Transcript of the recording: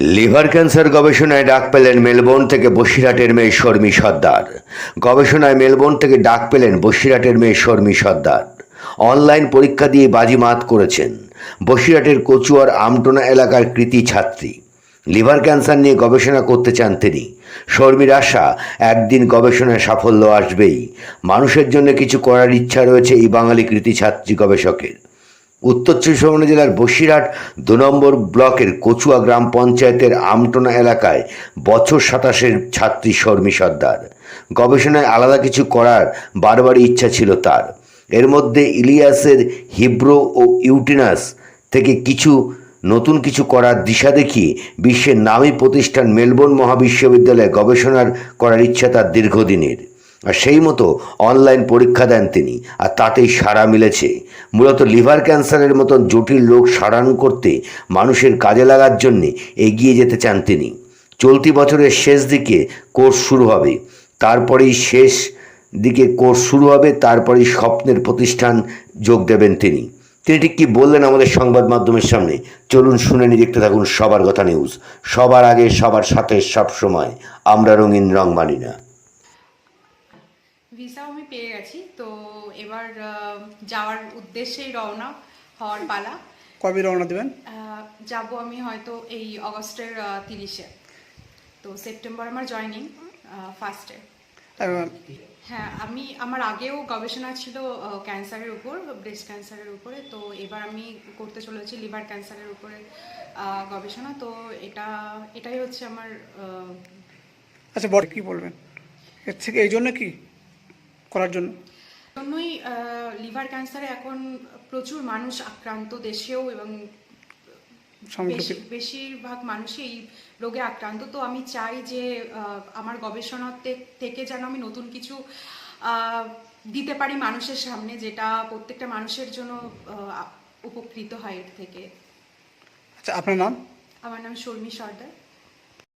Liver cancer গবেষণায় ডাক পেলেন মেলবোর্ন থেকে বসিরহাটের মেয়ে শর্মী সর্দার। গবেষণায় মেলবোর্ন থেকে ডাক পেলেন বসিরহাটের মেয়ে শর্মী সর্দার। অনলাইন পরীক্ষা দিয়ে বাজিমাত করেছেন বসিরহাটের কচুয়ার আমটোনা এলাকার কৃতি ছাত্রী। লিভার ক্যান্সার নিয়ে গবেষণা করতে চান তিনি। শর্মীর আশা, একদিন গবেষণায় সাফল্য আসবেই। মানুষের জন্য কিছু করার ইচ্ছা রয়েছে এই বাঙালি কৃতি ছাত্রী গবেষকের। উত্তর চব্বিশ পরগনা জেলার বসিরহাট দু নম্বর ব্লকের কচুয়া গ্রাম পঞ্চায়েতের আমটোনা এলাকায় বছর সাতাশের ছাত্রী শর্মী সর্দার। গবেষণায় আলাদা কিছু করার বারবারই ইচ্ছা ছিল তার। এর মধ্যে ইলিয়াসের হিব্রো ও ইউটিনাস থেকে কিছু, নতুন কিছু করার দিশা দেখিয়ে বিশ্বের নামী প্রতিষ্ঠান মেলবোর্ন মহাবিশ্ববিদ্যালয়ে গবেষণার করার ইচ্ছা তার দীর্ঘদিনের। আর সেই মতো অনলাইন পরীক্ষা দেন তিনি, আর তাতেই সাড়া মিলেছে। মূলত লিভার ক্যান্সারের মতন জটিল রোগ সারান করতে মানুষের কাজে লাগার জন্যে এগিয়ে যেতে চান তিনি। চলতি বছরের শেষ দিকে কোর্স শুরু হবে। তারপরেই শেষ দিকে কোর্স শুরু হবে, তারপরেই স্বপ্নের প্রতিষ্ঠান যোগ দেবেন তিনি। তিনি ঠিক কী বললেন আমাদের সংবাদ মাধ্যমের সামনে? চলুন শুনে নিয়ে দেখতে থাকুন সবার কথা নিউজ সবার আগে, সবার সাথে সব সময় আমরা রঙিন রং মানি না। ভিসাও আমি পেয়ে গেছি। তো এবার যাওয়ার উদ্দেশ্যেই রওনা হওয়ার পালা। কবে রওনা দেবেন? যাব আমি হয়তো এই অগস্টের তিরিশে। তো সেপ্টেম্বর আমার জয়নিং ফার্স্টে হ্যাঁ আমি আমার আগেও গবেষণা ছিল ক্যান্সারের উপর ব্রেস্ট ক্যান্সারের উপরে। তো এবার আমি করতে চলেছি লিভার ক্যান্সারের উপরে গবেষণা। তো এটা এটাই হচ্ছে আমার আচ্ছা বড় কি বলবেন? এর থেকে এই জন্য কি? করার জন্য। জন্যই লিভার ক্যান্সারে এখন প্রচুর মানুষ আক্রান্ত দেশেও এবং বেশিরভাগ মানুষই এই রোগে আক্রান্ত। তো আমি চাই যে আমার গবেষণা থেকে যেন আমি নতুন কিছু দিতে পারি মানুষের সামনে যেটা প্রত্যেকটা মানুষের জন্য উপকৃত হয় এর থেকে। আচ্ছা আপনার নাম? আমার নাম শর্মি সর্দার।